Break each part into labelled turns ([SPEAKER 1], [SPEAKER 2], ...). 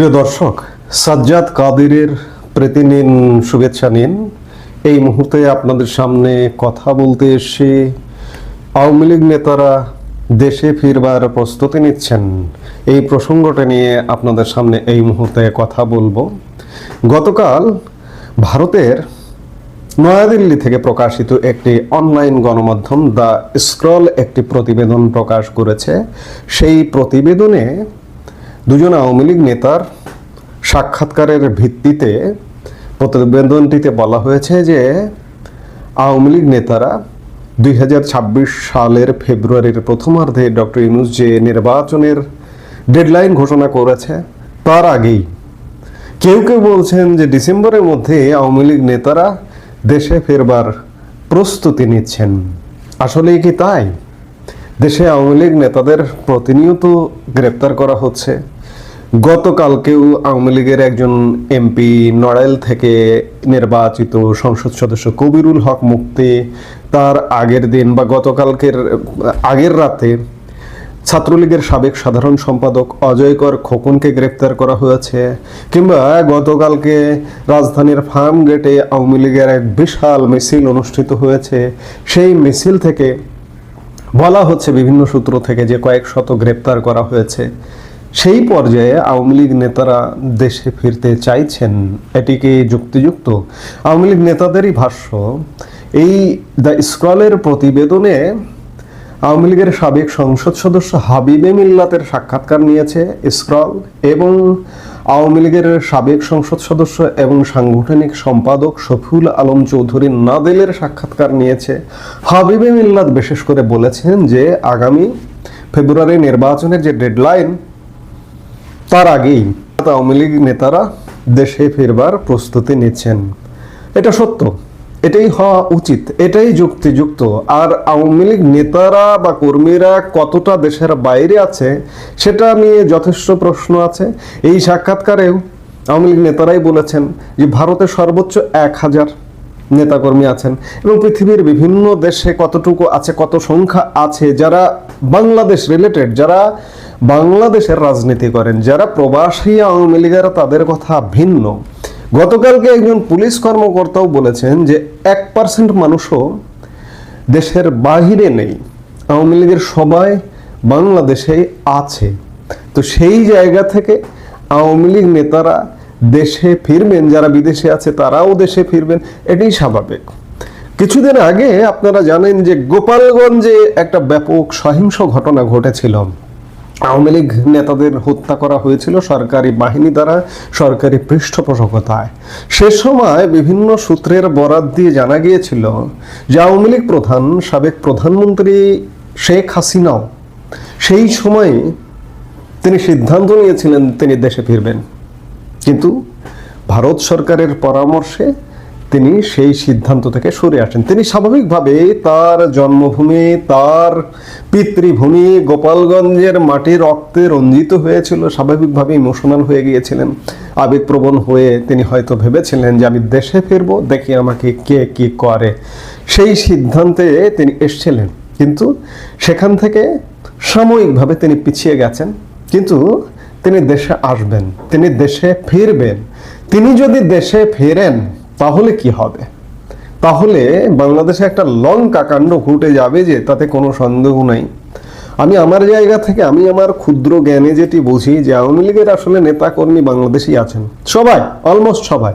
[SPEAKER 1] প্রিয় দর্শক, সাজ্জাদ কাদিরের প্রীতি নিন শুভেচ্ছা নিন। এই মুহূর্তে আপনাদের সামনে কথা বলতে এসে আওয়ামী লীগ নেতারা দেশে ফিরবার প্রস্তুতি নিচ্ছেন। এই প্রসঙ্গটা নিয়ে আপনাদের সামনে এই মুহূর্তে কথা বলব। গতকাল ভারতের নয়াদিল্লি থেকে প্রকাশিত একটি অনলাইন গণমাধ্যম দ্য স্ক্রল একটি প্রতিবেদন প্রকাশ করেছে। সেই প্রতিবেদনে দুজন আওয়ামী লীগ নেতার সাক্ষাৎকারের ভিত্তিতে প্রতিবেদনটিতে বলা হয়েছে যে আওয়ামী লীগ নেতারা দুই হাজার ছাব্বিশ সালের ফেব্রুয়ারির প্রথমার্ধে ডক্টর ইউনুস যে নির্বাচনের ডেডলাইন ঘোষণা করেছে, তার আগেই। কেউ কেউ বলছেন যে ডিসেম্বরের মধ্যে আওয়ামী লীগ নেতারা দেশে ফেরবার প্রস্তুতি নিচ্ছেন। আসলেই কি তাই? দেশে আওয়ামী লীগ নেতাদের প্রতিনিয়ত গ্রেপ্তার করা হচ্ছে। গতকালকেও আওয়ামী লীগের একজন এমপি নড়াইল থেকে নির্বাচিত সংসদ সদস্য কবিরুল হক মুক্তি তার আগের দিন বা গতকালকের, আগের রাতে ছাত্রলীগের সাবেক সাধারণ সম্পাদক অজয়কর খোকনকে গ্রেপ্তার করা হয়েছে কিংবা গতকালকে রাজধানীর ফার্ম গেটে আওয়ামী লীগের এক বিশাল মিছিল অনুষ্ঠিত হয়েছে। সেই মিছিল থেকে বলা হচ্ছে বিভিন্ন সূত্র থেকে যে কয়েক শত গ্রেপ্তার করা হয়েছে। সেই পর্যায়ে আওয়ামী লীগ নেতারা দেশে ফিরতে চাইছেন। এটিকে যুক্তিযুক্ত? আওয়ামী লীগ নেতাদেরই ভাষ্য, এই দ্য স্ক্রলের প্রতিবেদনে আওয়ামী লীগের সাবেক সংসদ সদস্য হাবিবে মিল্লাতের সাক্ষাৎকার নিয়েছে স্ক্রল এবং আওয়ামী লীগের সাবেক সংসদ সদস্য এবং সাংগঠনিক সম্পাদক শফিউল আলম চৌধুরী নাদেলের সাক্ষাৎকার নিয়েছে। হাবিবে মিল্লাত বিশেষ করে বলেছেন যে আগামী ফেব্রুয়ারি নির্বাচনের যে ডেডলাইন তার আগেই আওয়ামী লীগ নেতারা দেশে ফিরবার প্রস্তুতি নিচ্ছেন। এটা সত্য, এটাই হওয়া উচিত, এটাই যুক্তিযুক্ত। আর আওয়ামী লীগ নেতারা বা কর্মীরা কতটা দেশের বাইরে আছে, সেটা নিয়ে যথেষ্ট প্রশ্ন আছে। এই সাক্ষাৎকারেও আওয়ামী লীগ নেতারাই বলেছেন যে ভারতের সর্বোচ্চ এক হাজার নেতাকর্মী আছেন এবং পৃথিবীর বিভিন্ন দেশে কতটুকু আছে, কত সংখ্যা আছে, যারা বাংলাদেশ রিলেটেড যারা বাংলাদেশের রাজনীতি করেন। যারা প্রবাসী আওয়ামী লীগেরা, তাদের কথা ভিন্ন। গতকালকে একজন পুলিশ কর্মকর্তাও বলেছেন যে এক পার্সেন্ট মানুষও দেশের বাহিরে নেই। আওয়ামী লীগের সবাই বাংলাদেশেই আছে। তো সেই জায়গা থেকে আওয়ামী লীগ নেতারা দেশে ফিরবেন, যারা বিদেশে আছে, তারাও দেশে ফিরবেন, এটাই স্বাভাবিক। কিছুদিন আগে আপনারা জানেন যে গোপালগঞ্জে একটা ব্যাপক সহিংস ঘটনা ঘটেছিল। আওয়ামী লীগ নেতাদের হত্যা করা হয়েছিল সরকারি বাহিনী দ্বারা, সরকারি পৃষ্ঠপোষকতায়। সে সময় বিভিন্ন সূত্রের বরাত দিয়ে জানা গিয়েছিল যে আওয়ামী লীগ প্রধান, সাবেক প্রধানমন্ত্রী শেখ হাসিনাও সেই সময়ে তিনি সিদ্ধান্ত নিয়েছিলেন তিনি দেশে ফিরবেন। কিন্তু ভারত সরকারের পরামর্শে তিনি সেই সিদ্ধান্ত থেকে সরে আসেন। তিনি স্বাভাবিকভাবে তার জন্মভূমি, তার পিতৃভূমি গোপালগঞ্জের মাটি রক্তে রঞ্জিত হয়েছিল স্বাভাবিকভাবে ইমোশনাল হয়ে গিয়েছিলেন। আবেগপ্রবণ হয়ে তিনি হয়তো ভেবেছিলেন যে, আমি দেশে ফিরবো, দেখি আমাকে কে কি করে। সেই সিদ্ধান্তে তিনি এসছিলেন। কিন্তু সেখান থেকে সাময়িকভাবে তিনি পিছিয়ে গেছেন। কিন্তু তিনি দেশে আসবেন, তিনি দেশে ফিরবেন। তিনি যদি দেশে ফেরেন তাহলে কি হবে? তাহলে বাংলাদেশে একটা লঙ্কা কাণ্ড ঘটে যাবে যে তাতে কোনো সন্দেহ নাই। আমি আমার জায়গা থেকে, আমি আমার ক্ষুদ্র জ্ঞানে যেটি বুঝি যে আওয়ামী লীগের আসলে নেতাকর্মী বাংলাদেশেই আছেন। সবাই অলমোস্ট সবাই।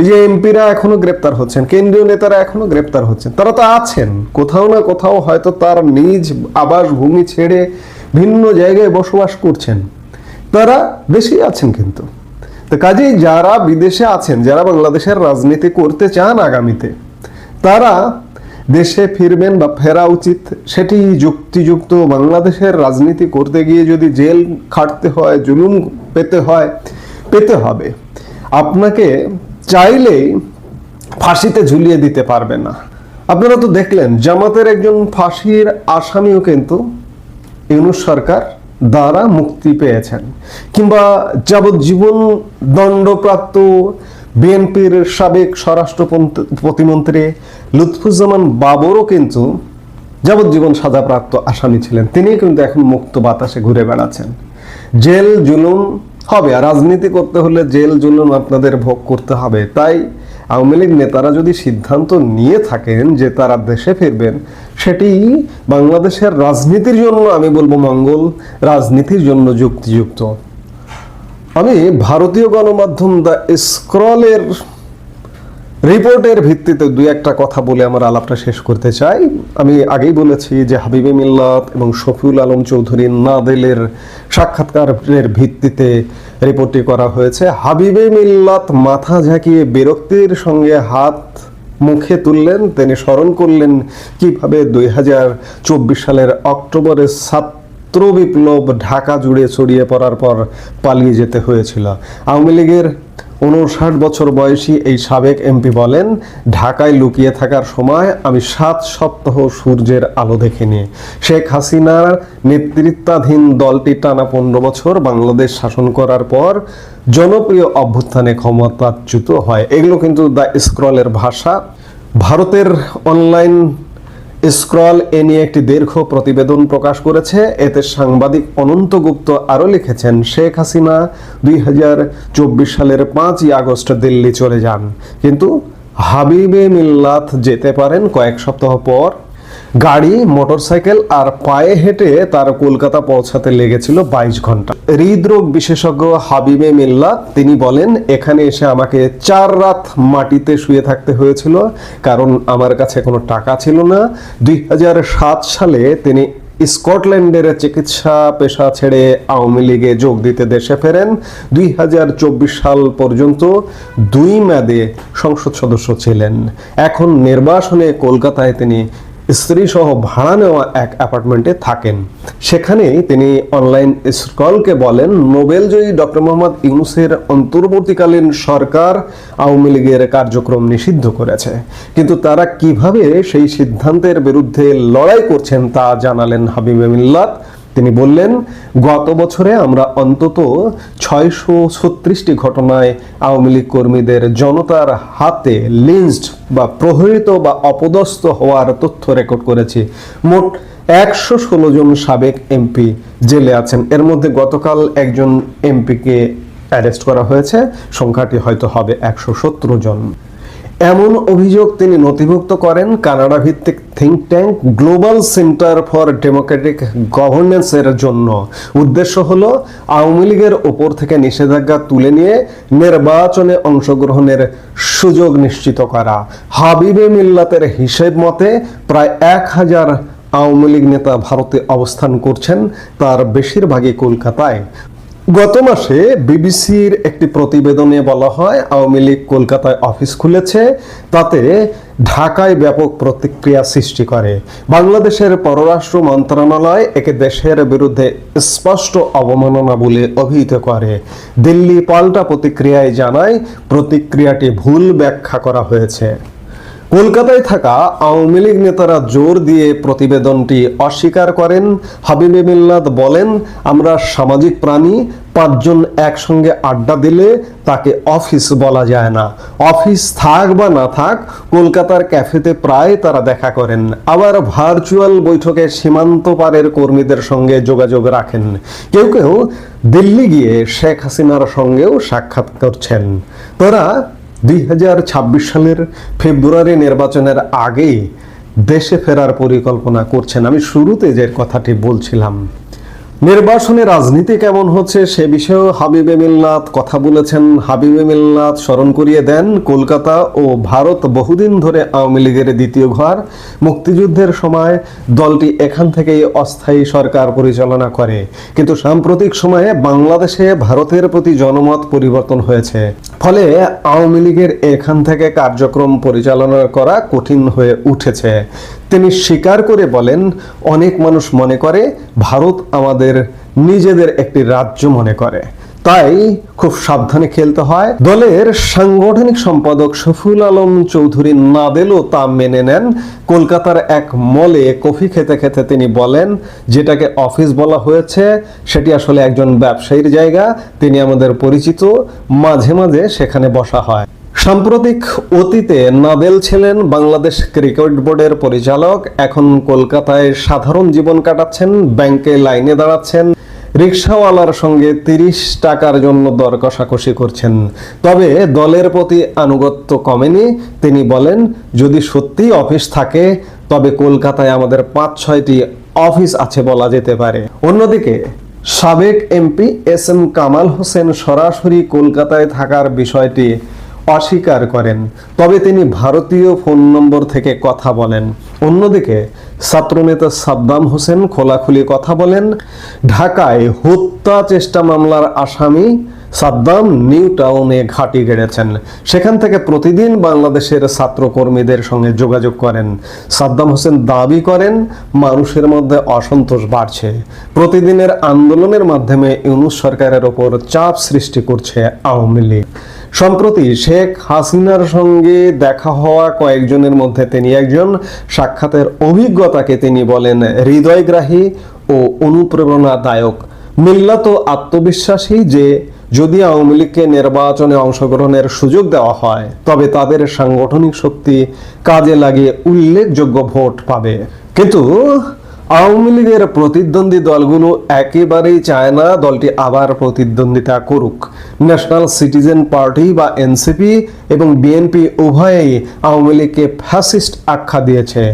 [SPEAKER 1] এই যে এমপিরা এখনও গ্রেপ্তার হচ্ছেন, কেন্দ্রীয় নেতারা এখনও গ্রেপ্তার হচ্ছেন, তারা তো আছেন। কোথাও না কোথাও হয়তো তার নিজ আবাসভূমি ছেড়ে ভিন্ন জায়গায় বসবাস করছেন। তারা দেশেই আছেন কিন্তু। তো কাজেই যারা বিদেশে আছেন, যারা বাংলাদেশের রাজনীতি করতে চান আগামীতে, তারা দেশে ফিরবেন বা ফেরা উচিত। সেটি যুক্তিযুক্ত। বাংলাদেশের রাজনীতি করতে গিয়ে যদি জেল খাটতে হয়, জুলুম পেতে হয়, পেতে হবে। আপনাকে চাইলেই ফাঁসিতে ঝুলিয়ে দিতে পারবে না। আপনারা তো দেখলেন, জামাতের একজন ফাঁসির আসামিও কিন্তু ইউনুস সরকার দ্বারা মুক্তি পেয়েছেন। কিংবা যাবজ্জীবন দণ্ডপ্রাপ্ত বিএনপির সাবেক স্বরাষ্ট্র প্রতিমন্ত্রী লুৎফুজ্জামান বাবরও কিন্তু যাবজ্জীবন সাজাপ্রাপ্ত আসামি ছিলেন। তিনি কিন্তু এখন মুক্ত বাতাসে ঘুরে বেড়াচ্ছেন। জেল জুলুম হবে, আর রাজনীতি করতে হলে জেল জুলুম আপনাদের ভোগ করতে হবে। তাই আওয়ামী লীগ নেতারা যদি সিদ্ধান্ত নিয়ে থাকেন যে তারা দেশে ফিরবেন, সেটি বাংলাদেশের রাজনীতির জন্য আমি বলব মঙ্গল, রাজনীতির জন্য যুক্তিযুক্ত। আমি ভারতীয় গণমাধ্যম দ্য স্ক্রলের রিপোর্টের ভিত্তিতে দুই একটা কথা বলে আমার আলাপটা শেষ করতে চাই। আমি আগেই বলেছি যে হাবিবে মিল্লাত এবং শফিউল আলম চৌধুরী নাদেলের সাক্ষাৎকারের ভিত্তিতে রিপোর্টটি করা হয়েছে। হাবিবে মিল্লাত মাথা ঝাঁকিয়ে বিরক্তির সঙ্গে হাত মুখে তুললেন, তিনি স্মরণ করলেন কীভাবে দুই হাজার চব্বিশ সালের অক্টোবরে ছাত্র বিপ্লব ঢাকা জুড়ে ছড়িয়ে পড়ার পর পালিয়ে যেতে হয়েছিল। আওয়ামী লীগের উনষাট বছর বয়সী এই সাবেক এমপি বলেন, ঢাকায় লুকিয়ে থাকার সময় আমি সাত সপ্তাহ সূর্যের আলো দেখিনি। শেখ হাসিনার নেতৃত্বাধীন দলটি টানা পনেরো বছর বাংলাদেশ শাসন করার পর জনপ্রিয় অভ্যুত্থানে ক্ষমতাচ্যুত হয়। এগুলো কিন্তু দ্য স্ক্রলের ভাষা। ভারতের অনলাইন স্ক্রল এ নিয়ে একটি দীর্ঘ প্রতিবেদন প্রকাশ করেছে। এতে সাংবাদিক অনন্ত গুপ্ত আরও লিখেছেন, শেখ হাসিনা দুই হাজার চব্বিশ সালের পাঁচই আগস্ট দিল্লি চলে যান। কিন্তু হাবিবে মিল্লাত যেতে পারেন কয়েক সপ্তাহ পর। গাড়ি, মোটরসাইকেল আর পায়ে হেঁটে তার কলকাতা পৌঁছাতে লেগেছিল বাইশ ঘণ্টা। হৃদরোগ বিশেষজ্ঞ হাবিবে মিল্লাত তিনি বলেন, এখানে এসে আমাকে চার রাত মাটিতে শুয়ে থাকতে হয়েছিল, কারণ আমার কাছে কোনো টাকা ছিল না। দুই সালে তিনি স্কটল্যান্ডের চিকিৎসা পেশা ছেড়ে আওয়ামী লীগে যোগ দিতে দেশে ফেরেন। দুই হাজার চব্বিশ সাল পর্যন্ত দুই মেয়াদে সংসদ সদস্য ছিলেন। এখন নির্বাসনে কলকাতায় তিনি স্ত্রী সহ ভাড়া নেওয়া এক অ্যাপার্টমেন্টে থাকেন। সেখানেই তিনি অনলাইন স্কলকে বলেন নোবেলজয়ী ডক্টর মোহাম্মদ ইউনুসের অন্তর্বর্তীকালীন সরকার আওয়ামী লীগের কার্যক্রম নিষিদ্ধ করেছে। কিন্তু তারা কীভাবে সেই সিদ্ধান্তের বিরুদ্ধে লড়াই করছেন তা জানালেন হাবিবে মিল্লাত তিনি বললেন, গত বছরে আমরা অন্তত ছয়শো ছত্রিশটি ঘটনায় আওয়ামী লীগ কর্মীদের জনতার হাতে লিঞ্চড বা প্রহৃত বা অপদস্থ হওয়ার তথ্য রেকর্ড করেছি। মোট একশো ষোলো জন সাবেক এমপি জেলে আছেন। এর মধ্যে গতকাল একজন এমপিকে অ্যারেস্ট করা হয়েছে। সংখ্যাটি হয়তো হবে একশো সত্তর জন। এমন অভিযোগ তিনি নথিভুক্ত করেন কানাডা ভিত্তিক think tank global centre for democratic গভর্নেন্সের জন্য। উদ্দেশ্য হল, আওয়ামী লীগের ওপর থেকে নিষেধাজ্ঞা তুলে নিয়ে নির্বাচনে অংশগ্রহণের সুযোগ নিশ্চিত করা। হাবিবে মিল্লাতের হিসেব মতে, প্রায় এক হাজার আওয়ামী লীগ নেতা ভারতে অবস্থান করছেন, তার বেশিরভাগই কলকাতায়। গত মাসে বিবিসির একটি প্রতিবেদনে বলা হয় আওয়ামী লীগ কলকাতায় অফিস খুলেছে, তাতে ঢাকায় ব্যাপক প্রতিক্রিয়া সৃষ্টি করে। বাংলাদেশের পররাষ্ট্র মন্ত্রণালয় একে দেশের বিরুদ্ধে স্পষ্ট অবমাননা বলে অভিহিত করে। দিল্লি পাল্টা প্রতিক্রিয়ায় জানায়, প্রতিক্রিয়াটি ভুল ব্যাখ্যা করা হয়েছে। কলকাতায় থাকা আওয়ামী লীগ নেতারা জোর দিয়ে প্রতিবেদনটি অস্বীকার করেন। হাবিবে মিল্লাত বলেন, আমরা সামাজিক প্রাণী, পাঁচজন একসঙ্গে আড্ডা দিলে তাকে অফিস বলা যায় না। অফিস থাক বা না থাক, কলকাতার ক্যাফেতে প্রায় তারা দেখা করেন। আবার ভার্চুয়াল বৈঠকে সীমান্ত পারের কর্মীদের সঙ্গে যোগাযোগ রাখেন। কেউ কেউ দিল্লি গিয়ে শেখ হাসিনার সঙ্গেও সাক্ষাৎ করছেন। তারা দুই হাজার ছাব্বিশ সালের ফেব্রুয়ারি নির্বাচনের আগে দেশে ফেরার পরিকল্পনা করছেন। আমি শুরুতে যে কথাটি বলছিলাম নির্বাচনে রাজনীতি কেমন হচ্ছে সে বিষয়েও হাবিবে মিল্লাত কথা বলেছেন। হাবিবে মিল্লাত স্মরণ করিয়ে দেন, কলকাতা ও ভারত বহুদিন ধরে আওয়ামী লীগের দ্বিতীয় ঘর। মুক্তিযুদ্ধের সময় দলটি এখান থেকেই অস্থায়ী সরকার পরিচালনা করে। কিন্তু সাম্প্রতিক সময়ে বাংলাদেশে ভারতের প্রতি জনমত পরিবর্তন হয়েছে। ফলে আওয়ামী লীগের এখান থেকে কার্যক্রম পরিচালনা করা কঠিন হয়ে উঠেছে। তিনি স্বীকার করে বলেন, অনেক মানুষ মনে করে ভারত আমাদের নিজেদের একটি রাজ্য মনে করে। তাই খুব সাবধানে খেলতে হয়। দলের সাংগঠনিক সম্পাদক শফিউল আলম চৌধুরী নাদেলও তা মেনে নেন। কলকাতার এক মলে কফি খেতে খেতে তিনি বলেন, যেটাকে অফিস বলা হয়েছে, সেটি আসলে একজন ব্যবসায়ীর জায়গা। তিনি আমাদের পরিচিত। মাঝে মাঝে সেখানে বসা হয়। সাম্প্রতিক অতীতে নাদেল ছিলেন বাংলাদেশ ক্রিকেট বোর্ডের পরিচালক। এখন কলকাতায় সাধারণ জীবন কাটাচ্ছেন, ব্যাংকে লাইনে দাঁড়াচ্ছেন, রিক্সাওয়ালার সঙ্গে তিরিশ টাকার জন্য দর কষাকষি করছেন। তবে দলের প্রতি আনুগত্য কমেনি। তিনি বলেন, যদি সত্যি অফিস থাকে, তবে কলকাতায় আমাদের পাঁচ, ছয়টি অফিস আছে বলা যেতে পারে। অন্যদিকে, সাবেক MP S M Kamal Hossain সরাসরি কলকাতায় থাকার বিষয়টি অস্বীকার করেন। তবে তিনি ভারতীয় ফোন নম্বর থেকে কথা বলেন। অন্যদিকে ছাত্রনেতা সাদ্দাম হোসেন খোলাখুলি কথা বলেন, ঢাকায় হত্যা চেষ্টা মামলার আসামি সাদ্দাম নিউ টাউনে ঘাঁটি গেড়েছেন। সেখান থেকে প্রতিদিন বাংলাদেশের ছাত্রকর্মীদের সঙ্গে যোগাযোগ করেন। সাদ্দাম হোসেন দাবি করেন, মানুষের মধ্যে অসন্তোষ বাড়ছে। প্রতিদিনের আন্দোলনের মাধ্যমে ইউনুস সরকারের ওপর চাপ সৃষ্টি করছে আওয়ামী লীগ। সম্প্রতি শেখ হাসিনার সঙ্গে দেখা হওয়া কয়েকজনের মধ্যে তিনি একজন। সাক্ষাতের অভিজ্ঞতাকে তিনি বলেন হৃদয়গ্রাহী ও অনুপ্রেরণাদায়ক। মিল্লাত আত্মবিশ্বাসী যে, যদি আওয়ামী লীগকে নির্বাচনে অংশগ্রহণের সুযোগ দেওয়া হয়, তবে তাদের সাংগঠনিক শক্তি কাজে লাগিয়ে উল্লেখযোগ্য ভোট পাবে। কিন্তু আওয়ামী লীগের প্রতিদ্বন্দ্বী দলগুলো একেবারেই চায় না দলটি আবার প্রতিদ্বন্দ্বিতা করুক। ন্যাশনাল সিটিজেন পার্টি বা এনসিপি এবং বিএনপি উভয়েই আওয়ামী লীগকে ফ্যাসিস্ট আখ্যা দিয়েছে।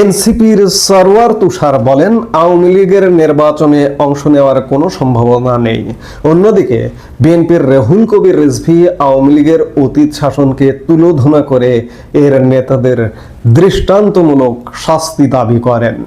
[SPEAKER 1] এনসিপির সরওয়ার তুষার বলেন, আওয়ামী লীগের নির্বাচনে অংশ নেওয়ার কোনো সম্ভাবনা নেই। অন্যদিকে, বিএনপির রেহুল কবির রিজভি আওয়ামী লীগের অতীত শাসনকে তুলোধনা করে এর নেতাদের দৃষ্টান্তমূলক শাস্তি দাবি করেন।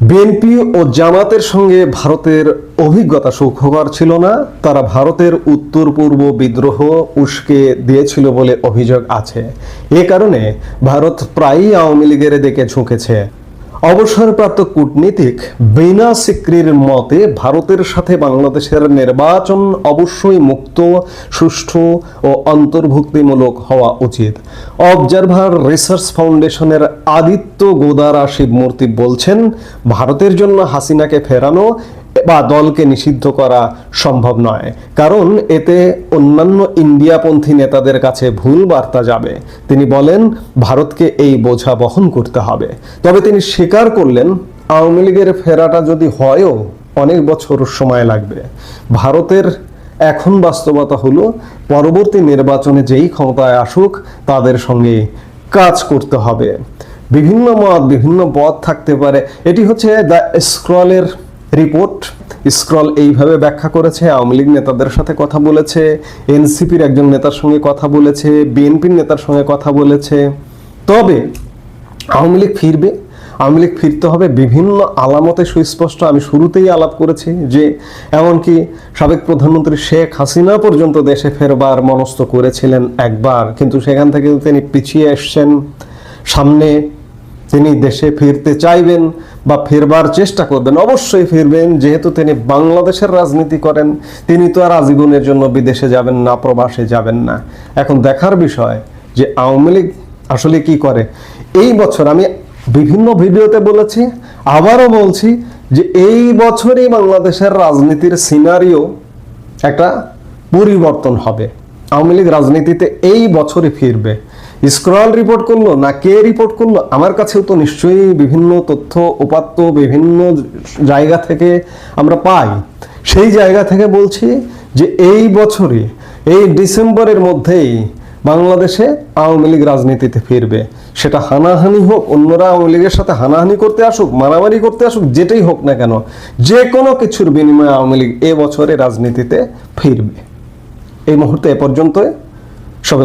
[SPEAKER 1] বিএনপি ও জামাতের সঙ্গে ভারতের অভিজ্ঞতা সুখকর ছিল না। তারা ভারতের উত্তর, পূর্ব বিদ্রোহ উস্কে দিয়েছিল বলে অভিযোগ আছে। এ কারণে ভারত প্রায়ই আওয়ামী লীগের দিকে ঝুঁকেছে। অবসরপ্রাপ্ত কূটনীতিক বিনা সিক্রির মতে, ভারতের সাথে বাংলাদেশের নির্বাচন অবশ্যই মুক্ত, সুষ্ঠু ও অন্তর্ভুক্তিমূলক হওয়া উচিত। অবজারভার রিসার্চ ফাউন্ডেশনের আদিত্য গোদারা শিবমূর্তি বলছেন, ভারতের জন্য হাসিনাকে ফেরানো বা দলকে নিষিদ্ধ করা সম্ভব নয়। কারণ এতে অন্যান্য ইন্ডিয়াপন্থী নেতাদের কাছে ভুল বার্তা যাবে। তিনি বলেন, ভারতকে এই বোঝা বহন করতে হবে। তবে তিনি স্বীকার করলেন, আওয়ামী লীগের ফেরাটা যদি হয়ও অনেক বছর সময় লাগবে। ভারতের এখন বাস্তবতা হলো, পরবর্তী নির্বাচনে যেই ক্ষমতায় আসুক, তাদের সঙ্গে কাজ করতে হবে। বিভিন্ন মত, বিভিন্ন পথ থাকতে পারে। এটি হচ্ছে দ্য স্ক্রলের রিপোর্ট। স্ক্রল এইভাবে ব্যাখ্যা করেছে, আওয়ামী লীগ নেতাদের সাথে কথা বলেছে, এনসিপির একজন নেতার সঙ্গে কথা বলেছে, বিএনপির নেতার সঙ্গে কথা বলেছে। তবে আওয়ামী লীগ ফিরবে, আওয়ামী লীগ ফিরতে হবে বিভিন্ন আলামতে সুস্পষ্ট। আমি শুরুতেই আলাপ করেছি যে, এমনকি সাবেক প্রধানমন্ত্রী শেখ হাসিনা পর্যন্ত দেশে ফেরবার মনস্থ করেছিলেন একবার, কিন্তু সেখান থেকে তিনি পিছিয়ে এসছেন। সামনে তিনি দেশে ফিরতে চাইবেন বা ফেরবার চেষ্টা করবেন, অবশ্যই ফিরবেন। যেহেতু তিনি বাংলাদেশের রাজনীতি করেন, তিনি তো আর আজীবনের জন্য বিদেশে যাবেন না, প্রবাসে যাবেন না। এখন দেখার বিষয় যে আওয়ামী লীগ আসলে কি করে। এই বছর আমি বিভিন্ন ভিডিওতে বলেছি, আবারও বলছি যে এই বছরই বাংলাদেশের রাজনীতির সিনারিও একটা পরিবর্তন হবে। আওয়ামী লীগ রাজনীতিতে এই বছরই ফিরবে। স্ক্রল রিপোর্ট করল না কে রিপোর্ট করল? আমার কাছেও তো নিশ্চয়ই বিভিন্ন তথ্য, উপাত্ত বিভিন্ন জায়গা থেকে আমরা পাই। সেই জায়গা থেকে বলছি যে এই বছরই, এই ডিসেম্বরের মধ্যেই বাংলাদেশে আওয়ামী লীগ রাজনীতিতে ফিরবে। সেটা হানাহানি হোক, অন্যরা আওয়ামী লীগের সাথে হানাহানি করতে আসুক, মারামারি করতে আসুক, যেটাই হোক না কেন, যে কোনো কিছুর বিনিময়ে আওয়ামী লীগ এ বছরে রাজনীতিতে ফিরবে। এই মুহূর্তে এ পর্যন্তই। সবাই